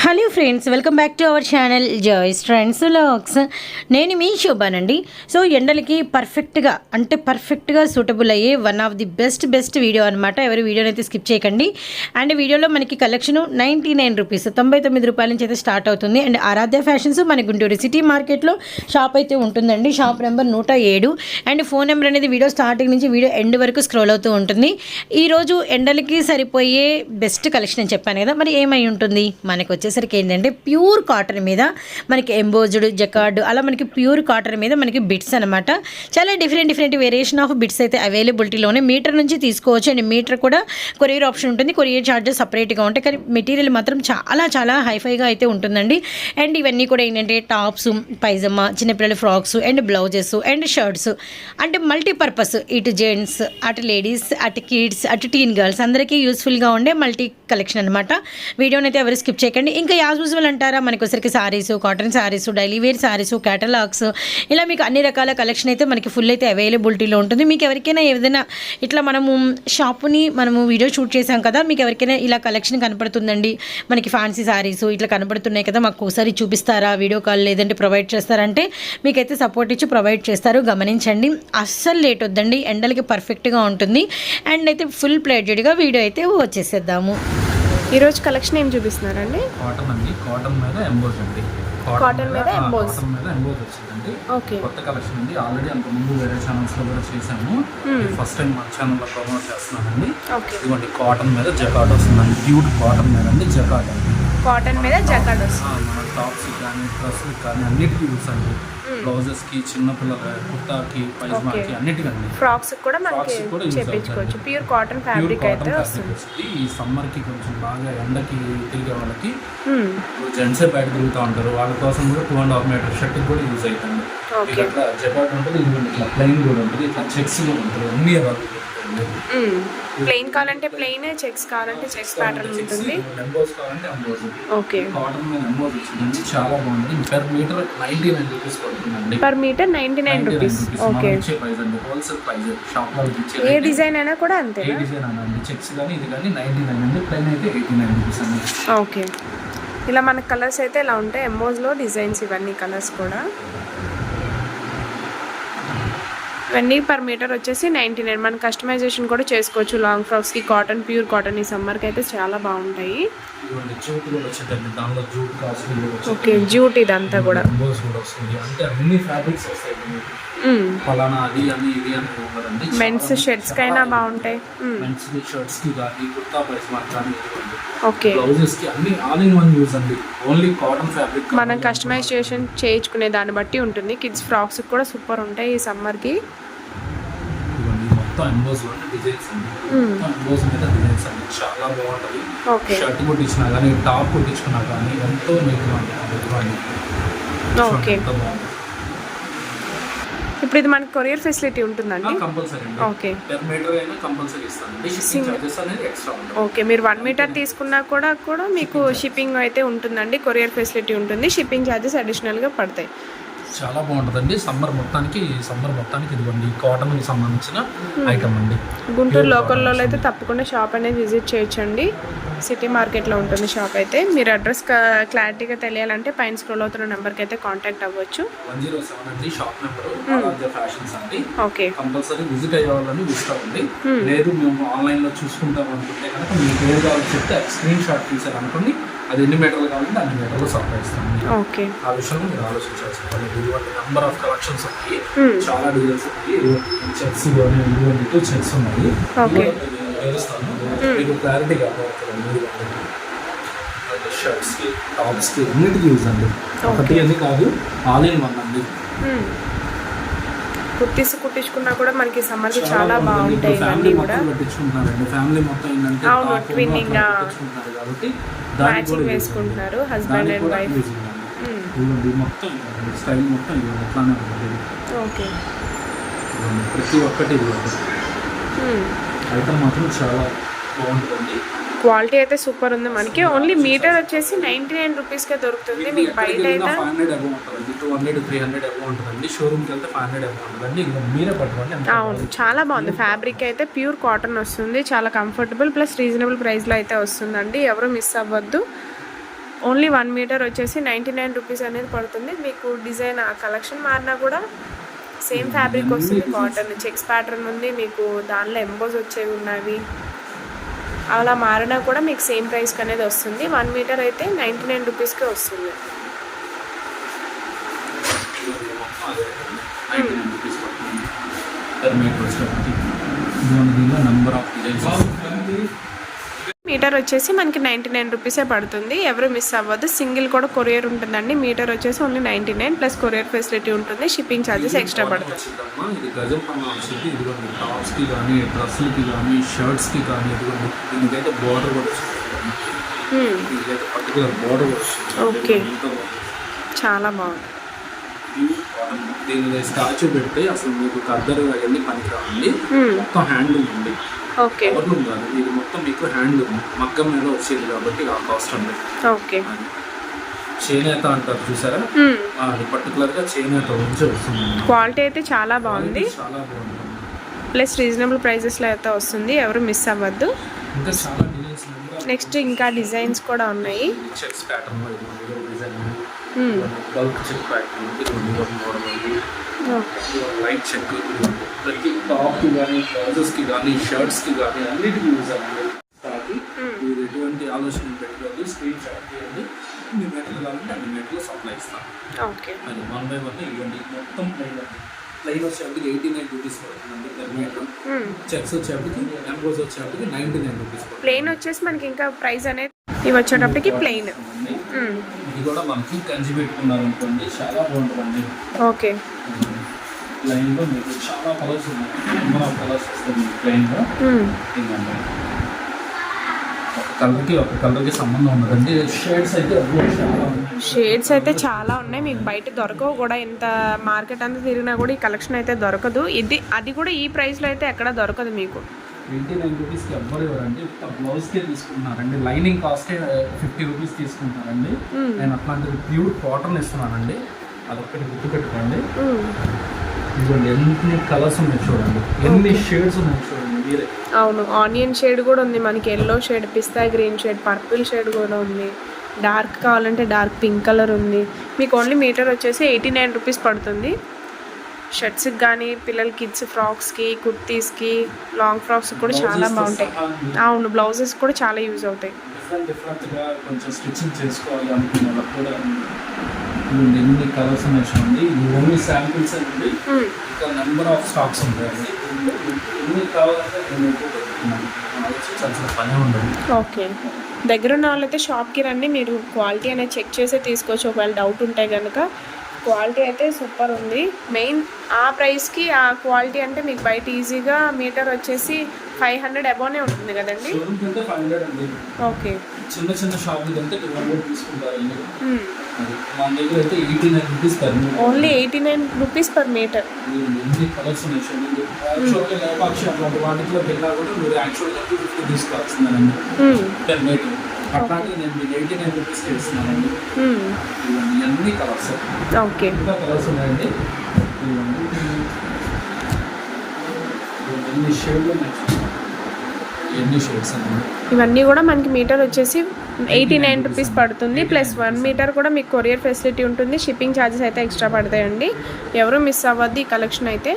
Hello friends welcome back to our channel joy's friends lakhs. నేను మీ శోభానండి. So ఎండలకి పర్ఫెక్ట్గా అంటే పర్ఫెక్ట్గా సూటబుల్ అయ్యే one of the best best video అనమాట ఎవరి వీడియోని అయితే స్కిప్ చేయకండి. అండ్ వీడియోలో మనకి కలెక్షన్ నైంటీ నైన్ రూపీస్ తొంభై తొమ్మిది రూపాయల నుంచి అయితే స్టార్ట్ అవుతుంది. అండ్ ఆరాధ్య ఫ్యాషన్స్ మన గుంటూరు సిటీ మార్కెట్లో షాప్ అయితే ఉంటుందండి. షాప్ నెంబర్ నూట ఏడు. అండ్ ఫోన్ నెంబర్ అనేది వీడియో స్టార్టింగ్ నుంచి వీడియో ఎండ్ వరకు స్క్రోల్ అవుతూ ఉంటుంది. ఈరోజు ఎండలకి సరిపోయే బెస్ట్ కలెక్షన్ అని చెప్పాను కదా. మరి ఏమై ఉంటుంది? మనకు వచ్చేసరికి ఏంటంటే ప్యూర్ కాటన్ మీద మనకి ఎంబోజ్డ్ జకార్డ్ అలా మనకి ప్యూర్ కాటన్ మీద మనకి బిట్స్ అనమాట చాలా different different variation of bits అయితే అవైలబిలిటీలోనే మీటర్ నుంచి తీసుకోవచ్చు. అండ్ మీటర్ కూడా కొరియర్ ఆప్షన్ ఉంటుంది. కొరియర్ ఛార్జెస్ సపరేట్గా ఉంటాయి. కానీ మెటీరియల్ మాత్రం చాలా చాలా హైఫైగా అయితే ఉంటుందండి. అండ్ ఇవన్నీ కూడా ఏంటంటే టాప్స్ పైజమా చిన్నపిల్లల frocks and blouses and shirts. అంటే మల్టీపర్పస్ ఇటు జెంట్స్ అటు లేడీస్ అటు కిడ్స్ అటు టీన్ గర్ల్స్ అందరికీ యూస్ఫుల్గా ఉండే మల్టీ కలెక్షన్ అనమాట వీడియోని అయితే ఎవరు స్కిప్ చేయకండి. ఇంకా యాజ్ యూజువల్ అంటారా? మనకు వచ్చరికి sarees cotton sarees daily wear sarees catalogues ఇలా మీకు అన్ని రకాల కలెక్షన్ అయితే మనకి ఫుల్ అయితే అవైలబిలిటీలో ఉంటుంది. మీకు ఎవరికైనా ఏదైనా ఇట్లా మనము షాపుని మనము వీడియో షూట్ చేసాం కదా మీకు ఎవరికైనా ఇలా కలెక్షన్ కనపడుతుందండి? మనకి ఫ్యాన్సీ సారీస్ ఇట్లా కనపడుతున్నాయి కదా మాకు ఒకసారి చూపిస్తారా? వీడియో కాల్ లేదంటే ప్రొవైడ్ చేస్తారంటే మీకైతే సపోర్ట్ ఇచ్చి ప్రొవైడ్ చేస్తారు. గమనించండి. అస్సలు లేట్ వద్దండి. ఎండలకి పర్ఫెక్ట్గా ఉంటుంది. అండ్ అయితే ఫుల్ ప్లేటెడ్గా వీడియో అయితే వచ్చేసేద్దాము. ఈరోజు కలెక్షన్ ఏం చూపిస్తున్నారండి? కాటన్ అండి. కాటన్ మీద ఎంబోజ్ అండి. Cotton మీద. కాటన్ మీద ఎంబోజ్ వచ్చిందండి. ఓకే. కొత్త కలెక్షన్ అండి. ఆల్రెడీ అంత ముందు వేరే ఛానల్స్లో కూడా చేశాము. ఫస్ట్ టైం మన ఛానల్లో ప్రమోట్ చేస్తున్నానండి ఓకే. ఇదిగోండి కాటన్ మీద జకాట్ వస్తుందండి. ప్యూర్ కాటన్ మీద అండి జకాట్ కాటన్ మీద జకార్డ్ వస్తుంది టాప్స్ కానీ డ్రెస్ కానీ అన్నిటికీ యూస్ అండి. బ్లౌజెస్కి చిన్న పిల్లల కుర్తాకి పైజమాకి అన్నిటికండి ఫ్రాక్స్ కూడా మనకి చేపించుకోవచ్చు. ప్యూర్ కాటన్ ఫ్యాబ్రిక్ అయితే వస్తుంది. ఈ సమ్మర్కి కొంచెం బాగా ఎండకి తిరిగే వాళ్ళకి. జెంట్స్ బయట తిరుగుతూ ఉంటారు. వాళ్ళ కోసం కూడా two and half metre shirt కూడా యూజ్ అవుతుంది. ఇట్లా జపాట్ ఉంటుంది ఇట్లా ప్లెయిన్ కూడా ఉంటుంది ఇట్లా చెక్స్ కూడా ఉంటుంది. అన్ని. ప్లెయిన్ కావాలంటే ప్లెయిన్ చెక్స్ కావాలంటే చెక్స్ ప్యాటర్న్ ఉంటుంది. ఓకే. చాలా బాగుంది. Per metre ninety nine rupees పడుతుందండి. Per metre ninety nine rupees okay ఏ డిజైన్ అయినా కూడా ఏ అంతేనా డిజైన్ అనండి చెక్స్ కానీ ఇది కానీ నైన్టీ నైన్ అండి. ప్లెయిన్ అయితే ఎయిటీ నైన్ రూపీస్ అండి. ఓకే ఇలా మన కలర్స్ అయితే ఇలా ఉంటాయి? ఎమ్మోజ్లో డిజైన్స్ ఇవన్నీ కలర్స్ కూడా. ఇవన్నీ పర్ మీటర్ వచ్చేసి నైంటీ నైన్ మన కస్టమైజేషన్ కూడా చేసుకోవచ్చు. లాంగ్ ఫ్రాక్స్కి కాటన్ ప్యూర్ కాటన్ ఈ సమ్మర్కి అయితే చాలా బాగుంటాయి. ఓకే జూట్ ఇదంతా కూడా. మెన్స్ బాగుంటాయి. షర్ట్స్ కానీ ఇదిగోండి ఓకే. మనం కస్టమైజేషన్ చేయించుకునే దాన్ని బట్టి ఉంటుంది. కిడ్స్ ఫ్రాక్స్ కూడా సూపర్ ఉంటాయి ఈ సమ్మర్కి మొత్తం ఎంబోస్లోనే డిజైన్స్ మొత్తం ఎంబోస్ మీద డిజైన్స్ అండి చాలా బాగుంటది. ఓకే. షర్ట్ కుట్టించినా కానీ టాప్ కుట్టించుకున్నా కానీ ఎంతో నీట్గా ఉంటుంది. ఇప్పుడు ఇది మనకి కొరియర్ ఫెసిలిటీ ఉంటుందండి? Compulsory okay. పెర్ మీటర్ అయినా కంపల్సరీ ఇస్తానండి షిప్పింగ్ చార్జెస్ అనేది ఎక్స్ట్రా ఉంటుంది. ఓకే. మీరు వన్ మీటర్ తీసుకున్నా కూడా కూడా మీకు షిప్పింగ్ అయితే ఉంటుందండి. కొరియర్ ఫెసిలిటీ ఉంటుంది. షిప్పింగ్ ఛార్జెస్ అడిషనల్గా పడతాయి. చాలా బాగుంటుందండి. సమ్మర్ మొత్తానికి సమ్మర్ మొత్తానికి ఇదిగోండి కాటన్కి సంబంధించిన ఐటమ్ అండి. గుంటూరు లోకల్లో అయితే తప్పకుండా షాప్ అనేది విజిట్ చేయొచ్చండి. సిటీ మార్కెట్లో ఉంటుంది షాప్ అయితే. మీరు అడ్రస్ క్లారిటీగా తెలియాలంటే పైన స్క్రోల్ అవుతున్న నెంబర్కి అయితే కాంటాక్ట్ అవ్వచ్చు. వన్ జీరో సెవెన్ అండి షాప్ నెంబర్ ఆరాధ్య ఫ్యాషన్స్ అండి. ఓకే కంపల్సరీ విజిట్ లేదు మేము ఆన్లైన్లో చూసుకుంటాం అనుకుంటే కనుక మీకు ఏది కావాలో చెప్తే స్క్రీన్ షాట్ తీసారు అనుకోండి అది ఎన్ని మీటర్లు కావాలంటే అన్ని మీటర్లు సప్లై ఇస్తామండి ఓకే. ఆ విషయంలో మీరు ఆలోచించాల్సి ఉంటుంది ఇటువంటి నెంబర్ ఆఫ్ కలెక్షన్స్ ఉన్నాయి. Hmm. చాలా డిజైన్స్ ఉన్నాయి. చెక్స్ కానీ ఇటువంటి టూ చెక్స్ ఉన్నాయి. నేను వేరుస్తాను మీకు క్లారిటీగా అర్థమవుతుంది షర్ట్స్కి టాప్స్కి అన్నిటికీ యూజ్ అండి. ఒకటి అని కాదు ఆల్ ఇన్ వన్ అండి. కుర్తీస్ కుట్టించుకున్నా కూడా మనకి సమ్మర్కి చాలా బాగుంటాయి ఇవన్నీ కూడా. అవును, టాప్ twinning అట్లా గా పెట్టించుకుంటున్నారు కాబట్టి దానికి మ్యాచింగ్ వేసుకుంటున్నారు. హస్బెండ్ అండ్ వైఫ్ మొత్తం స్టైల్. ఓకే. ప్రతి ఒక్కటి. ఐటమ్ మాత్రం చాలా బాగుంటుంది. క్వాలిటీ అయితే సూపర్ ఉంది. మనకి ఓన్లీ మీటర్ వచ్చేసి నైంటీ నైన్ రూపీస్కే దొరుకుతుంది. మీకు బయట అయితే ఫైవ్ హండ్రెడ్ అబౌ ఉంటుందండి two hundred three hundred above ఉంటుందండి. షోరూమ్కి వెళ్తే ఫైవ్ హండ్రెడ్ అబౌ ఉంటుందండి ఇంకా మీరే పట్టుకోండి ఎంత అవును చాలా బాగుంది. ఫ్యాబ్రిక్ అయితే ప్యూర్ కాటన్ వస్తుంది. చాలా కంఫర్టబుల్ ప్లస్ రీజనబుల్ ప్రైస్లో అయితే వస్తుందండి. ఎవరు మిస్ అవ్వద్దు. ఓన్లీ ఓన్లీ వన్ మీటర్ వచ్చేసి నైంటీ నైన్ రూపీస్ అనేది పడుతుంది. మీకు డిజైన్ ఆ కలెక్షన్ మారినా కూడా సేమ్ ఫ్యాబ్రిక్ వస్తుంది. కాటన్ చెక్స్ ప్యాటర్న్ ఉంది. మీకు దానిలో ఎంబోస్ వచ్చేవి ఉన్నవి. అలా మారినా కూడా మీకు సేమ్ ప్రైస్కి అనేది వస్తుంది. వన్ మీటర్ అయితే నైంటీ నైన్ రూపీస్కే వస్తుంది. నెంబర్ ఆఫ్ డిజైన్స్ మీటర్ వచ్చేసి మనకి నైంటీ నైన్ రూపీసే పడుతుంది. ఎవరు మిస్ అవ్వద్దు. సింగిల్ కూడా కొరియర్ ఉంటుందండి. మీటర్ వచ్చేసి only ninety nine plus courier facility ఉంటుంది. షిప్పింగ్ ఛార్జెస్ ఎక్స్ట్రా పడుతుంది. వచ్చిందమ్మా ఇది గజం పన్ను వచ్చింది ఇదిగోండి టాప్స్కి కానీ డ్రెస్సులకి కానీ షర్ట్స్కి కానీ ఇదిగోండి దీనికైతే బోర్డర్ కూడా వచ్చింది దీనికైతే పర్టికులర్ బోర్డర్ కూడా వచ్చింది Okay. ఎంత బాగుంది. చాలా బాగుంది. దీని స్టాచ్యూ పెడితే అసలు మీకు కద్దరు అవన్నీ పనికిరావండి. మొత్తం హ్యాండ్ ఉంది. ఓకే పవర్లూమ్ కాదు ఇది మొత్తం మీకు హ్యాండ్ మగ్గం మీద వచ్చేది కాబట్టి ఆ కాస్ట్ అండి ఓకే చేనేత అంటారు చూసారా? Hmm, ఆ, అది పర్టికులర్గా చేనేత నుంచి వస్తుంది. క్వాలిటీ అయితే చాలా బాగుంది. చాలా బాగుంది ప్లస్ రీజనబుల్ ప్రైజెస్లో అయితే వస్తుంది. ఎవరు మిస్ అవ్వద్దు. ఇంకా చాలా డిజైన్స్ నెక్స్ట్ ఇంకా డిజైన్స్ కూడా ఉన్నాయి. Checks pattern design Hmm, bulk check pattern light check ప్రతి టాప్కి కానీ ట్రౌజర్స్కి కానీ షర్ట్స్కి కానీ అన్నిటికీ యూజ్ అవ్వండి కాబట్టి మీరు ఎటువంటి ఆలోచన పెట్టుకోవద్దు స్క్రీన్ షాట్ తీయండి మీ మెటీరియల్ కావాలంటే అన్ని మెటీరియల్ సప్లై ఇస్తాను అది వన్ బై వన్ ఇవ్వండి. మొత్తం ప్లైన్ ప్లైన్ వచ్చేప్పటికి ఎయిటీ నైన్ రూపీస్ పడుతుందండి Hmm, చెక్స్ వచ్చేప్పటికి ఎంబోస్ వచ్చేప్పటికి నైంటీ నైన్ రూపీస్ పడుతుంది. ప్లెయిన్ వచ్చేసి మనకి ఇంకా ప్రైస్ అనేది ఇవి వచ్చేటప్పటికి ప్లెయిన్ ఇది కూడా మనకి కంచి పెట్టుకున్నారు అనుకోండి చాలా బాగుంటుందండి. ఓకే. ప్లైన్లో మీకు చాలా కలర్స్ ఉన్నాయి. కలర్స్ మీకు Hmm, ఏంటంటే ఒక కలర్కి ఒక కలర్కి సంబంధం ఉండదండి. షేడ్స్ అయితే చాలా ఉన్నాయి. షేడ్స్ అయితే చాలా ఉన్నాయి. మీకు బయట దొరకవు కూడా. ఎంత మార్కెట్ అంతా తిరిగినా కూడా ఈ కలెక్షన్ అయితే దొరకదు. ఇది అది కూడా ఈ ప్రైస్లో అయితే ఎక్కడ దొరకదు మీకు. ట్వంటీ నైన్ రూపీస్కి ఎవ్వరు ఇవ్వరండి. బ్లౌజ్కే తీసుకుంటున్నారండి. లైనింగ్ కాస్టే ఫిఫ్టీ రూపీస్ తీసుకుంటున్నారండి. నేను అట్లాంటిది ప్యూర్ కాటన్ ఇస్తున్నానండి. అదొక్కటి గుర్తుపెట్టుకోండి ఇదిగోండి ఎన్ని కలర్స్ ఉన్నాయి చూడండి. ఎన్ని షేడ్స్ ఉన్నాయి చూడండి మీరే. అవును ఆనియన్ షేడ్ కూడా ఉంది మనకి ఎల్లో షేడ్ పిస్తా గ్రీన్ షేడ్ పర్పుల్ షేడ్ కూడా ఉంది. డార్క్ కావాలంటే డార్క్ పింక్ కలర్ ఉంది. మీకు ఓన్లీ మీటర్ వచ్చేసి ఎయిటీ నైన్ రూపీస్ పడుతుంది షర్ట్స్కి కానీ పిల్లల కిడ్స్ ఫ్రాక్స్కి కుర్తీస్కి లాంగ్ ఫ్రాక్స్ కూడా చాలా బాగుంటాయి. అవును బ్లౌజెస్ కూడా చాలా యూజ్ అవుతాయి. డిఫరెంట్ డిఫరెంట్గా కొంచెం స్టిచ్చింగ్ చేసుకోవాలి అనుకున్న వాళ్ళకి కూడా ఇదిగోండి ఎన్ని కలర్స్ ఓన్లీ శాంపిల్స్ అండి ఇంకా నెంబర్ ఆఫ్ స్టాక్స్ ఉంటాయండి. ఎన్ని కావాలంటే నేను ఎక్కువ పెట్టుకున్నాను ఆలోచించాల్సిన పనే ఉండదు. ఓకే. దగ్గర ఉన్న వాళ్ళైతే షాప్కి రండి. మీరు క్వాలిటీ అనేది చెక్ చేసే తీసుకోవచ్చు. ఒకవేళ డౌట్ ఉంటే కనుక క్వాలిటీ అయితే సూపర్ ఉంది. మెయిన్ ఆ ప్రైస్కి ఆ క్వాలిటీ అంటే మీకు బయట ఈజీగా మీటర్ వచ్చేసి ఫైవ్ హండ్రెడ్ అబోనే ఉంటుంది కదండి? ఓకే. చిన్న చిన్న కంటే Hmm. మన దగ్గర అయితే eighty nine rupees per only eighty nine rupees per metre ఎన్ని కలర్స్ ఉన్నాయి చూడండి యాక్చువల్గా లేపాక్షి అట్లాంటి వాటిలో వెళ్ళా కూడా మీరు యాక్చువల్గా టూ ఫిఫ్టీ తీసుకోవాల్సిందండి టెన్ మీటర్ అట్లాంటివి నేను మీకు ఎయిటీ నైన్ రూపీస్కి ఇస్తున్నానండి. ఇవన్నీ అన్ని కలర్స్ ఓకే ఇంకా కలర్స్ ఉన్నాయండి. ఇవన్నీ. ఎన్ని షేడ్లు ఉన్నాయి ఎన్ని షేడ్స్ అండి. ఇవన్నీ కూడా మనకి మీటర్ వచ్చేసి ఎయిటీ నైన్ రూపీస్ పడుతుంది ప్లస్ వన్ మీటర్ కూడా మీకు కొరియర్ ఫెసిలిటీ ఉంటుంది షిప్పింగ్ ఛార్జెస్ అయితే ఎక్స్ట్రా పడతాయండి. ఎవరు మిస్ అవ్వద్దు ఈ కలెక్షన్ అయితే.